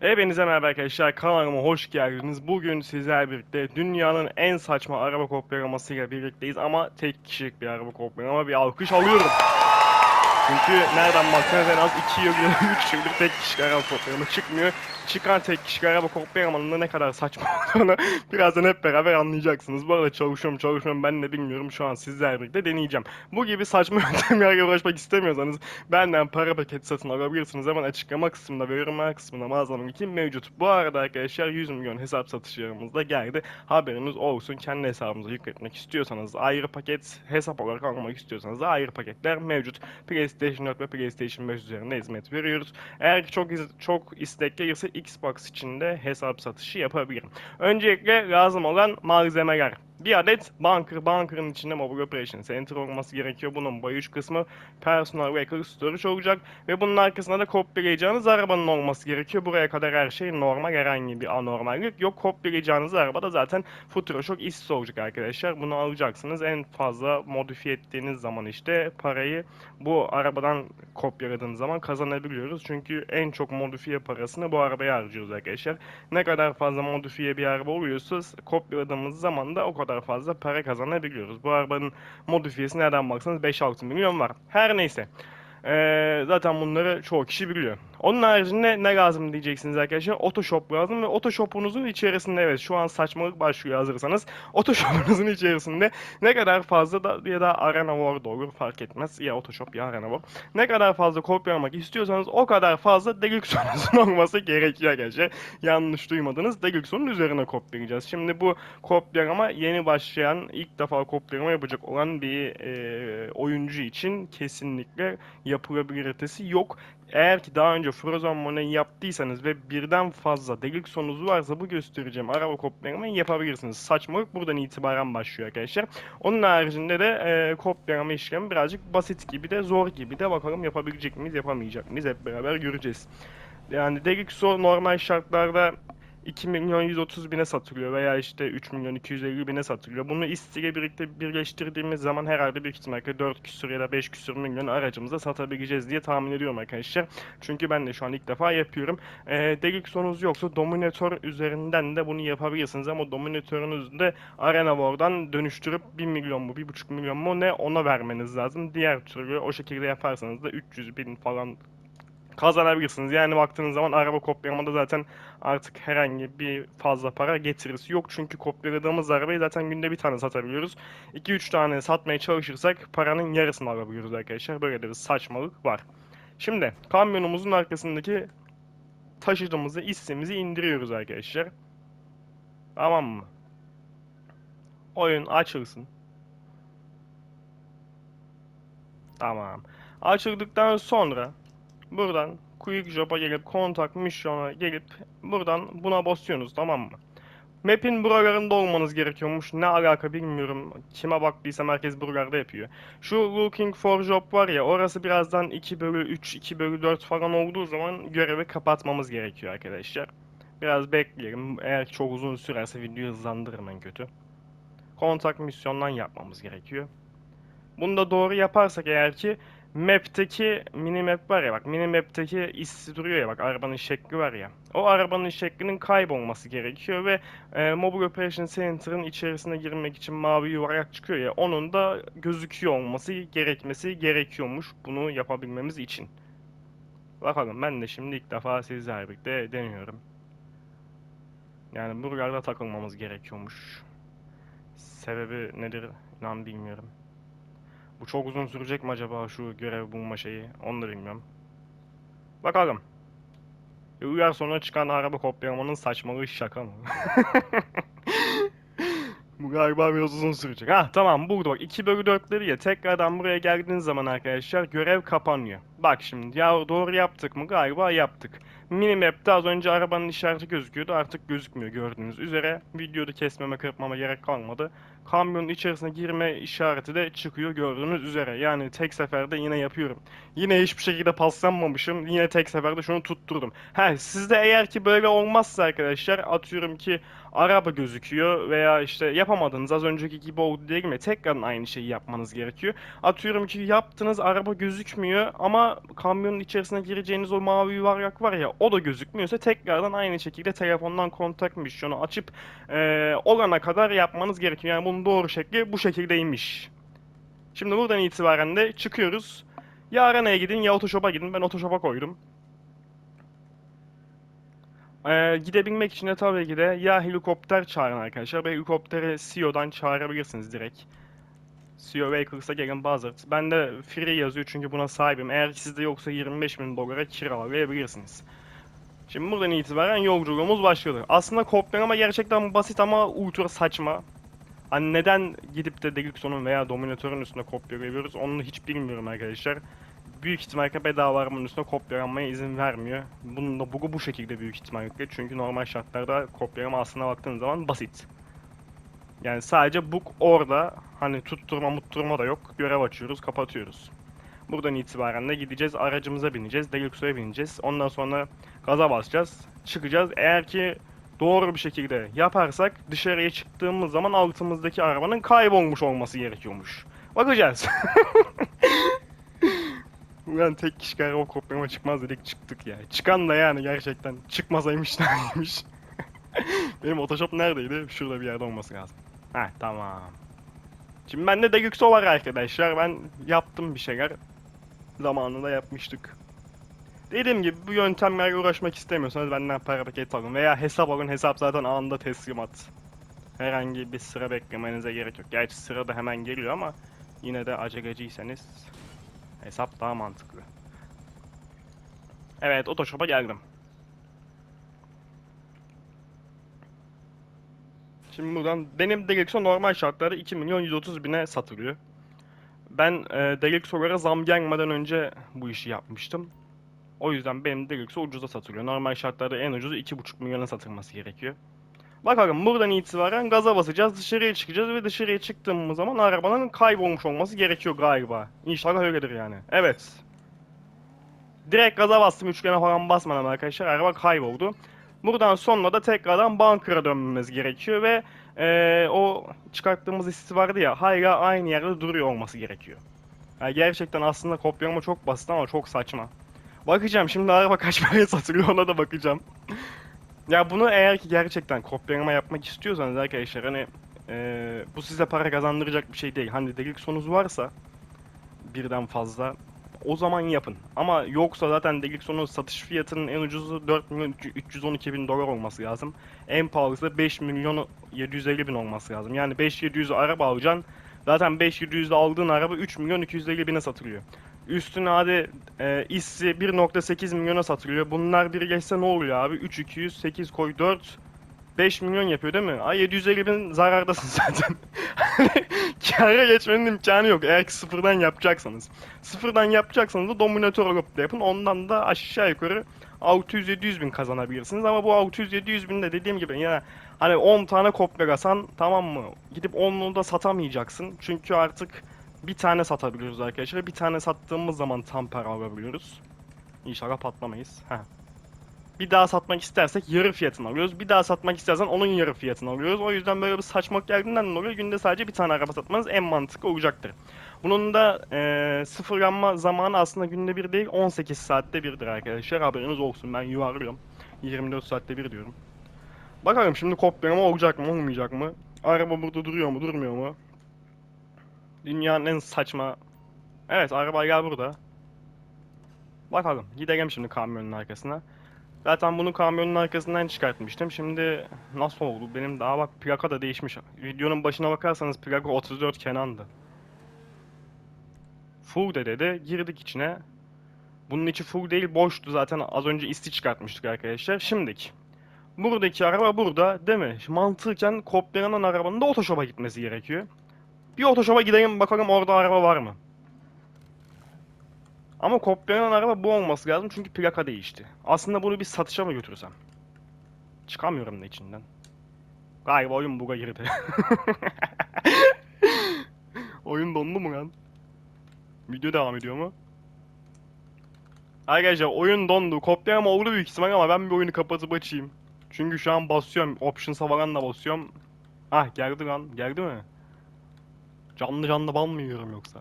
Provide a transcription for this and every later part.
Hepinize merhaba arkadaşlar kanalıma hoş geldiniz. Bugün sizlerle birlikte dünyanın en saçma araba kopyalamasıyla birlikteyiz ama tek kişilik bir araba kopyalama bir alkış alıyorum. Çünkü nereden baksanız en az 2 yıl ya da 3 yıldır tek kişilik araba kopyalama çıkmıyor. Çıkan tek kişilik araba kopyalamanın da ne kadar saçma olduğunu birazdan hep beraber anlayacaksınız. Bu arada çalışıyorum çalışıyorum ben de bilmiyorum şu an sizlerle birlikte deneyeceğim. Bu gibi saçma yöntemlerle uğraşmak istemiyorsanız Benden para paketi satın alabilirsiniz. Hemen açıklama kısmında ve yorumlar kısmında mağazamın linki mevcut. Bu arada arkadaşlar 100 milyon hesap satışlarımız da geldi. Haberiniz olsun. Kendi hesabınıza yükletmek istiyorsanız ayrı paket, hesap olarak almak istiyorsanız da ayrı paketler mevcut. PlayStation 4 ve PlayStation 5 üzerinde hizmet veriyoruz. Eğer çok çok istek gelirse Xbox için de hesap satışı yapabilirim. Öncelikle lazım olan malzemeler. Bir adet bunker, bunker'ın içinde Mobile Operation Center olması gerekiyor. Bunun boyuş kısmı Personal Vehicle Storage olacak. Ve bunun arkasında da kopyalayacağınız arabanın olması gerekiyor. Buraya kadar her şey normal, herhangi bir anormallik yok. Kopyalayacağınız araba da zaten Futuro Shock Issi olacak arkadaşlar. Bunu alacaksınız. En fazla modifiye ettiğiniz zaman işte parayı bu arabadan kopyaladığınız zaman kazanabiliyoruz. Çünkü en çok modifiye parasını bu arabaya harcıyoruz arkadaşlar. Ne kadar fazla modifiye bir araba oluyorsa kopyaladığımız zaman da o kadar fazla para kazanabiliyoruz. Bu arabanın modifiyesi nereden baksanız 5-6 milyon var. Her neyse. Ee, zaten bunları çoğu kişi biliyor. Onun haricinde ne lazım diyeceksiniz arkadaşlar. Otoshop lazım ve Otoshop'unuzun içerisinde evet şu an saçmalık başlıyor hazırsanız. Otoshop'unuzun içerisinde ne kadar fazla da ya da Arena War da olur fark etmez. Ya Otoshop ya Arena War. Ne kadar fazla kopyalamak istiyorsanız o kadar fazla Deluxe'unuzun olması gerekiyor arkadaşlar. Yanlış duymadınız. Deluxe'un üzerine kopyalayacağız. Şimdi bu kopyalama yeni başlayan ilk defa kopyalama yapacak olan bir e, oyuncu için kesinlikle yapılabiliritesi yok. Eğer ki daha önce Frozen Money yaptıysanız ve birden fazla Deluxe'unuz varsa bu göstereceğim araba kopyalamayı yapabilirsiniz. Saçmalık buradan itibaren başlıyor arkadaşlar. Onun haricinde de e, kopyalama işlemi birazcık basit gibi de zor gibi de bakalım yapabilecek miyiz yapamayacak mıyız hep beraber göreceğiz. Yani Deluxe normal şartlarda 2 milyon 130 bine satılıyor veya işte 3 milyon 250 bine satılıyor. Bunu istiyle birlikte birleştirdiğimiz zaman herhalde büyük ihtimalle 4 küsür ya da 5 küsür milyon aracımıza satabileceğiz diye tahmin ediyorum arkadaşlar. Çünkü ben de şu an ilk defa yapıyorum. E, Deluxe'unuz yoksa Dominator üzerinden de bunu yapabilirsiniz ama Dominator'unuz da Arena War'dan dönüştürüp 1 milyon mu 1,5 milyon mu ne ona vermeniz lazım. Diğer türlü o şekilde yaparsanız da 300 bin falan kazanabilirsiniz. Yani baktığınız zaman araba kopyalamada zaten artık herhangi bir fazla para getirisi yok. Çünkü kopyaladığımız arabayı zaten günde bir tane satabiliyoruz. 2-3 tane satmaya çalışırsak paranın yarısını alabiliyoruz arkadaşlar. Böyle bir saçmalık var. Şimdi kamyonumuzun arkasındaki taşıdığımızı, hissemizi indiriyoruz arkadaşlar. Tamam mı? Oyun açılsın. Tamam. Açıldıktan sonra buradan Quick Job'a gelip kontak misyona gelip buradan buna basıyorsunuz tamam mı? Map'in buralarında olmanız gerekiyormuş. Ne alaka bilmiyorum. Kime baktıysam herkes buralarda yapıyor. Şu Looking for Job var ya orası birazdan 2 bölü 3, 2 bölü 4 falan olduğu zaman görevi kapatmamız gerekiyor arkadaşlar. Biraz bekleyelim. Eğer çok uzun sürerse videoyu hızlandırırım en kötü. Kontak misyondan yapmamız gerekiyor. Bunu da doğru yaparsak eğer ki map'teki mini map var ya bak mini map'teki issi duruyor ya bak arabanın şekli var ya. O arabanın şeklinin kaybolması gerekiyor ve e, Mobile Operation Center'ın içerisine girmek için mavi yuvarlak çıkıyor ya onun da gözüküyor olması gerekmesi gerekiyormuş bunu yapabilmemiz için. Bakalım ben de şimdi ilk defa sizlerle birlikte deniyorum. Yani buralarda takılmamız gerekiyormuş. Sebebi nedir inan bilmiyorum. Bu çok uzun sürecek mi acaba şu görev bulma şeyi? Onu da bilmiyorum. Bakalım. Uyar sonra çıkan araba kopyalamanın saçmalığı şaka mı? Bu galiba biraz uzun sürecek. Ha tamam burada bak 2 bölü 4'leri ya tekrardan buraya geldiğiniz zaman arkadaşlar görev kapanıyor. Bak şimdi ya doğru yaptık mı? Galiba yaptık. Minimap'te az önce arabanın işareti gözüküyordu artık gözükmüyor gördüğünüz üzere. Videoda kesmeme kırpmama gerek kalmadı. Kamyonun içerisine girme işareti de çıkıyor gördüğünüz üzere. Yani tek seferde yine yapıyorum. Yine hiçbir şekilde paslanmamışım. Yine tek seferde şunu tutturdum. Ha sizde eğer ki böyle olmazsa arkadaşlar atıyorum ki araba gözüküyor veya işte yapamadınız az önceki gibi oldu değil mi? Tekrar aynı şeyi yapmanız gerekiyor. Atıyorum ki yaptınız araba gözükmüyor ama kamyonun içerisine gireceğiniz o mavi yuvarlak var ya o da gözükmüyorsa tekrardan aynı şekilde telefondan kontak misyonu açıp eee olana kadar yapmanız gerekiyor. Yani bunun doğru şekli bu şekildeymiş. Şimdi buradan itibaren de çıkıyoruz. Ya Arena'ya gidin ya Otoshop'a gidin. Ben Otoshop'a koydum. Ee, gidebilmek için de tabii ki de ya helikopter çağırın arkadaşlar. Ve helikopteri CEO'dan çağırabilirsiniz direkt. CEO Wakers'a gelin Buzzard. Ben de free yazıyor çünkü buna sahibim. Eğer sizde yoksa 25 bin dolara kiralayabilirsiniz. Şimdi buradan itibaren yolculuğumuz başladı. Aslında kopyalama gerçekten basit ama ultra saçma. Hani neden gidip de Deluxe'un veya Dominator'un üstüne kopyalayabiliyoruz onu hiç bilmiyorum arkadaşlar. Büyük ihtimalle bedava arabanın üstüne kopyalanmaya izin vermiyor. Bunun da bug'u bu şekilde büyük ihtimalle. Çünkü normal şartlarda kopyalama aslına baktığın zaman basit. Yani sadece bug orada. Hani tutturma mutturma da yok. Görev açıyoruz, kapatıyoruz. Buradan itibaren de gideceğiz, aracımıza bineceğiz, Deluxe'ya bineceğiz. Ondan sonra gaza basacağız, çıkacağız. Eğer ki doğru bir şekilde yaparsak dışarıya çıktığımız zaman altımızdaki arabanın kaybolmuş olması gerekiyormuş. Bakacağız. Ulan tek kişi araba kopyama çıkmaz dedik çıktık ya. Çıkan da yani gerçekten çıkmasaymış iyiymiş. Benim Photoshop neredeydi? Şurada bir yerde olması lazım. Heh tamam. Şimdi bende Deluxe var arkadaşlar. Ben yaptım bir şeyler. Zamanında yapmıştık. Dediğim gibi bu yöntemlerle uğraşmak istemiyorsanız benden para paket alın veya hesap alın. Hesap zaten anında teslimat. Herhangi bir sıra beklemenize gerek yok. Gerçi sıra da hemen geliyor ama yine de aceleciyseniz hesap daha mantıklı. Evet, Otoshop'a geldim. Şimdi buradan benim Deluxe'o normal şartlarda 2 milyon 130 bine satılıyor. Ben e, Deluxe'olara zam gelmeden önce bu işi yapmıştım. O yüzden benim Deluxe'o ucuza satılıyor. Normal şartlarda en ucuzu 2,5 milyona satılması gerekiyor. Bakalım buradan itibaren gaza basacağız, dışarıya çıkacağız ve dışarıya çıktığımız zaman arabanın kaybolmuş olması gerekiyor galiba. İnşallah öyledir yani. Evet. Direkt gaza bastım, üçgene falan basmadan arkadaşlar araba kayboldu. Buradan sonra da tekrardan bunker'a dönmemiz gerekiyor ve eee, o çıkarttığımız hissi vardı ya hala aynı yerde duruyor olması gerekiyor. Yani gerçekten aslında kopyalama çok basit ama çok saçma. Bakacağım şimdi araba kaç paraya satılıyor ona da bakacağım. Ya bunu eğer ki gerçekten kopyalama yapmak istiyorsanız arkadaşlar hani eee, bu size para kazandıracak bir şey değil. Hani Deluxe'unuz varsa birden fazla o zaman yapın. Ama yoksa zaten Deluxe'un satış fiyatının en ucuzu 4 milyon 312 bin dolar olması lazım. En pahalısı da 5 milyon 750 bin olması lazım. Yani 5700 araba alacaksın. Zaten 5700'de aldığın araba 3 milyon 250 bine satılıyor. Üstüne hadi e, issi 1.8 milyona satılıyor. Bunlar bir geçse ne oluyor abi? 3 200 8 koy 4 5 milyon yapıyor değil mi? Ay 750 bin zarardasın zaten. Kâra geçmenin imkanı yok eğer ki sıfırdan yapacaksanız. Sıfırdan yapacaksanız da dominatör da yapın. Ondan da aşağı yukarı 600-700 bin kazanabilirsiniz. Ama bu 600-700 bin de dediğim gibi ya hani 10 tane kopyalasan tamam mı? Gidip 10'unu da satamayacaksın. Çünkü artık bir tane satabiliyoruz arkadaşlar. Bir tane sattığımız zaman tam para alabiliyoruz. İnşallah patlamayız. Heh. Bir daha satmak istersek yarı fiyatını alıyoruz. Bir daha satmak istersen onun yarı fiyatını alıyoruz. O yüzden böyle bir saçmalık geldiğinden dolayı günde sadece bir tane araba satmanız en mantıklı olacaktır. Bunun da eee sıfırlanma zamanı aslında günde bir değil 18 saatte birdir arkadaşlar. Haberiniz olsun ben yuvarlıyorum. 24 saatte bir diyorum. Bakalım şimdi kopyalama olacak mı olmayacak mı? Araba burada duruyor mu durmuyor mu? Dünyanın en saçma... Evet araba gel burada. Bakalım gidelim şimdi kamyonun arkasına. Zaten bunu kamyonun arkasından çıkartmıştım. Şimdi nasıl oldu? Benim daha bak plaka da değişmiş. Videonun başına bakarsanız plaka 34 Kenan'dı. Full de dedi. Girdik içine. Bunun içi full değil boştu zaten az önce isti çıkartmıştık arkadaşlar. Şimdik. Buradaki araba burada değil mi? Mantıken kopyalanan arabanın da otoşopa gitmesi gerekiyor. Bir otoşopa gidelim bakalım orada araba var mı? Ama kopyalanan araba bu olması lazım çünkü plaka değişti. Aslında bunu bir satışa mı götürsem? Çıkamıyorum da içinden. Galiba oyun buga girdi. oyun dondu mu lan? Video devam ediyor mu? Arkadaşlar oyun dondu. Kopyalama oldu büyük ihtimal ama ben bir oyunu kapatıp açayım. Çünkü şu an basıyorum. Options'a falan da basıyorum. Ah geldi lan. Geldi mi? Canlı canlı ban mı yiyorum yoksa?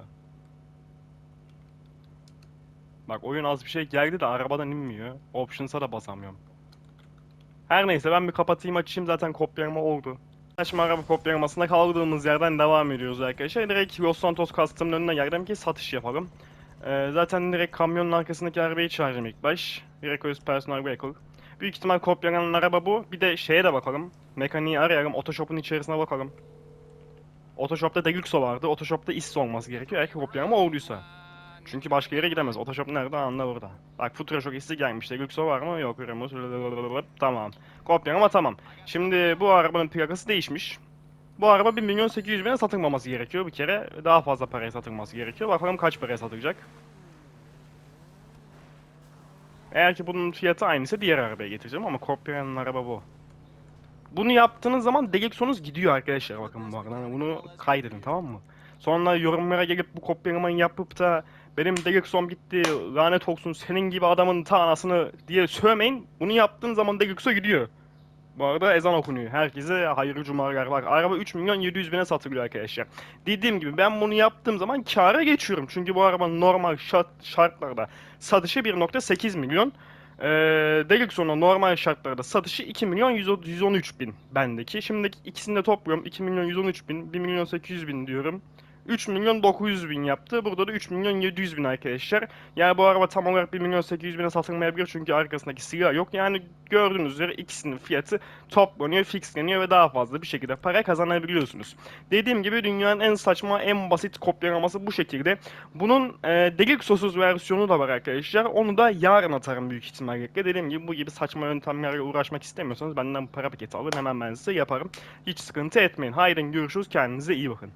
Bak oyun az bir şey geldi de arabadan inmiyor. Options'a da basamıyorum. Her neyse ben bir kapatayım açayım zaten kopyalama oldu. Saçma araba kopyalamasına kaldığımız yerden devam ediyoruz arkadaşlar. Direkt Los Santos Custom'ın önüne geldim ki satış yapalım. Ee, zaten direkt kamyonun arkasındaki arabayı çağıracağım ilk baş. Request Personal Vehicle. Büyük ihtimal kopyalanan araba bu. Bir de şeye de bakalım. Mekaniği arayalım. Otoshop'un içerisine bakalım. Otoshop'ta Deluxo vardı. Otoshop'ta ISO olması gerekiyor. Eğer ki kopyalama olduysa. Çünkü başka yere gidemez. Otoshop nerede anla burada. Bak Futura çok hissi gelmiş. Deluxo var mı? Yok. Remus. Tamam. Kopyalama tamam. Şimdi bu arabanın plakası değişmiş. Bu araba 1 milyon 800 bine satılmaması gerekiyor bir kere. Daha fazla paraya satılması gerekiyor. Bakalım kaç paraya satılacak. Eğer ki bunun fiyatı aynıysa diğer arabaya getireceğim ama kopyalanan araba bu. Bunu yaptığınız zaman Deluxe'unuz gidiyor arkadaşlar bakın bu arada. Hani Bunu kaydedin tamam mı? Sonra yorumlara gelip bu kopyalamayı yapıp da benim Deluxe'um gitti lanet olsun senin gibi adamın ta anasını diye sövmeyin. Bunu yaptığın zaman Deluxe gidiyor. Bu arada ezan okunuyor. Herkese hayırlı cumalar. Bak araba 3 milyon 700 bine satılıyor arkadaşlar. Dediğim gibi ben bunu yaptığım zaman kâra geçiyorum. Çünkü bu arabanın normal şart, şartlarda satışı 1.8 milyon. Ee, Deluxe'un normal şartlarda satışı 2 milyon 100 113 bin bendeki. Şimdi ikisini de topluyorum. 2 milyon 113 bin, 1 milyon 800 bin diyorum. 3 milyon 900 bin yaptı. Burada da 3 milyon 700 bin arkadaşlar. Yani bu araba tam olarak 1 milyon 800 bine satılmayabilir çünkü arkasındaki silah yok. Yani gördüğünüz üzere ikisinin fiyatı toplanıyor, fixleniyor ve daha fazla bir şekilde para kazanabiliyorsunuz. Dediğim gibi dünyanın en saçma, en basit kopyalaması bu şekilde. Bunun e, Deluxe'suz versiyonu da var arkadaşlar. Onu da yarın atarım büyük ihtimalle. Dediğim gibi bu gibi saçma yöntemlerle uğraşmak istemiyorsanız benden para paketi alın hemen ben size yaparım. Hiç sıkıntı etmeyin. Haydi görüşürüz. Kendinize iyi bakın.